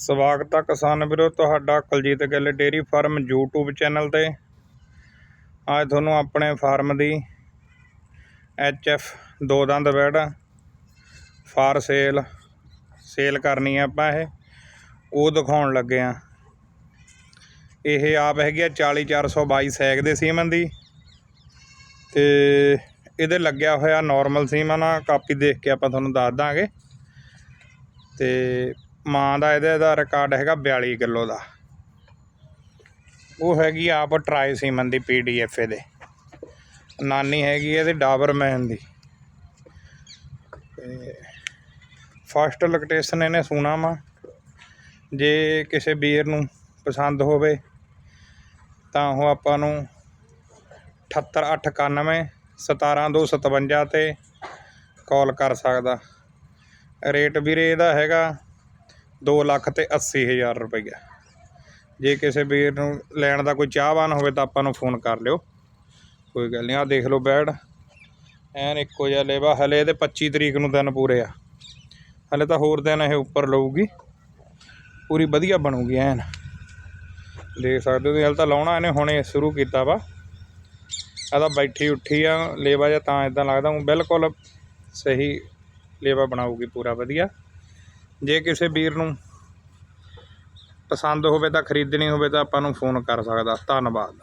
ਸਵਾਗਤ ਹੈ ਕਿਸਾਨ ਵੀਰੋ, ਤੁਹਾਡਾ Kuljeet Gill dairy farm YouTube channel ਤੇ। ਅੱਜ ਤੁਹਾਨੂੰ ਆਪਣੇ ਫਾਰਮ ਦੀ HF ਦੋ ਦੰਦ ਵੈੜ ਫਾਰ ਸੇਲ ਸੇਲ ਕਰਨੀ ਆ ਆਪਾਂ ਇਹ, ਉਹ ਦਿਖਾਉਣ ਲੱਗੇ ਆ। ਇਹ ਆਪ ਹੈਗੀ ਆ 40422 ਸੈਗ ਦੇ ਸੀਮਨ ਦੀ ਤੇ ਇਹਦੇ ਲੱਗਿਆ ਹੋਇਆ ਨਾਰਮਲ ਸੀਮਨ ਆ, ਕਾਪੀ ਦੇਖ ਕੇ ਆਪਾਂ ਤੁਹਾਨੂੰ ਦੱਸ ਦਾਂਗੇ। ਤੇ ਮਾਂ ਦਾ ਇਹਦੇ ਦਾ ਰਿਕਾਰਡ ਹੈਗਾ 42 ਕਿਲੋ ਦਾ। ਉਹ ਹੈਗੀ ਆਪ ਟਰਾਈ ਸੀਮਨ ਦੀ ਪੀਡੀਐਫ ਦੇ। ਨਾਨੀ ਹੈਗੀ ਇਹਦੇ ਡਾਬਰਮੈਨ ਦੀ। ਫਸਟ ਲੋਕੇਸ਼ਨ ਇਹਨੇ ਸੁਣਾ ਵਾ। ਜੇ ਕਿਸੇ ਵੀਰ ਨੂੰ ਪਸੰਦ ਹੋਵੇ, ਤਾਂ ਉਹ ਆਪਾਂ ਨੂੰ 78891 17257 ਤੇ ਕਾਲ ਕਰ ਸਕਦਾ। ਰੇਟ ਵੀਰੇ ਇਹਦਾ ਹੈਗਾ ਦੋ ਲੱਖ ਤੇ 80 ਹਜ਼ਾਰ ਰੁਪਈਆ। ਜੇ ਕਿਸੇ ਵੀਰ ਨੂੰ ਲੈਣ ਦਾ ਕੋਈ ਚਾਹਵਾਨ ਹੋਵੇ ਤਾਂ ਆਪਾਂ ਨੂੰ ਫੋਨ ਕਰ ਲਿਓ। ਕੋਈ ਗੱਲ ਨਹੀਂ ਆ ਦੇਖ ਲਓ ਬੈਡ। ਐਨ ਇੱਕੋ ਜਿਹਾ ਲੇਵਾ, ਹਲੇ ਇਹਦੇ 25 ਤਰੀਕ ਨੂੰ ਦਿਨ ਪੂਰੇ ਆ। ਹਲੇ ਤਾਂ ਹੋਰ ਦਿਨ ਇਹ ਉੱਪਰ ਲਊਗੀ। ਪੂਰੀ ਵਧੀਆ ਬਣੂਗੀ ਐਨ। ਦੇਖ ਸਕਦੇ ਹੋ ਤੁਸੀਂ, ਹਲੇ ਤਾਂ ਲਾਉਣਾ ਇਹਨੇ, ਹੁਣੇ ਸ਼ੁਰੂ ਕੀਤਾ ਵਾ। ਆ ਤਾਂ ਬੈਠੀ ਉੱਠੀ ਆ, ਲੇਵਾ ਜਾਂ ਤਾਂ ਇਦਾਂ ਲੱਗਦਾ, ਉਹ ਬਿਲਕੁਲ ਸਹੀ ਲੇਵਾ ਬਣਾਉਗੀ ਪੂਰਾ ਵਧੀਆ। ਜੇ ਕਿਸੇ ਵੀਰ ਨੂੰ ਪਸੰਦ ਹੋਵੇ ਤਾਂ ਖਰੀਦਣੀ ਹੋਵੇ ਤਾਂ ਆਪਾਂ ਨੂੰ ਫੋਨ ਕਰ ਸਕਦਾ। ਧੰਨਵਾਦ।